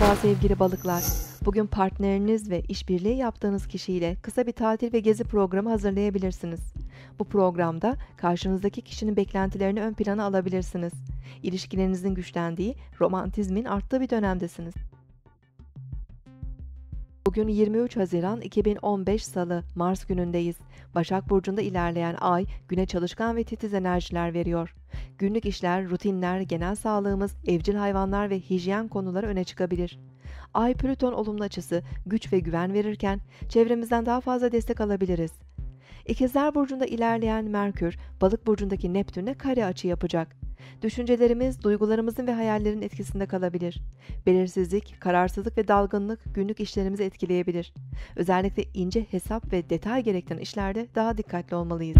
Merhaba sevgili balıklar. Bugün partneriniz ve işbirliği yaptığınız kişiyle kısa bir tatil ve gezi programı hazırlayabilirsiniz. Bu programda karşınızdaki kişinin beklentilerini ön plana alabilirsiniz. İlişkilerinizin güçlendiği, romantizmin arttığı bir dönemdesiniz. Bugün 23 Haziran 2015 Salı, Mars günündeyiz. Başak Burcu'nda ilerleyen ay, güne çalışkan ve titiz enerjiler veriyor. Günlük işler, rutinler, genel sağlığımız, evcil hayvanlar ve hijyen konuları öne çıkabilir. Ay Plüton olumlu açısı güç ve güven verirken çevremizden daha fazla destek alabiliriz. İkizler Burcu'nda ilerleyen Merkür, Balık Burcu'ndaki Neptün'e kare açı yapacak. Düşüncelerimiz, duygularımızın ve hayallerin etkisinde kalabilir. Belirsizlik, kararsızlık ve dalgınlık günlük işlerimizi etkileyebilir. Özellikle ince hesap ve detay gerektiren işlerde daha dikkatli olmalıyız.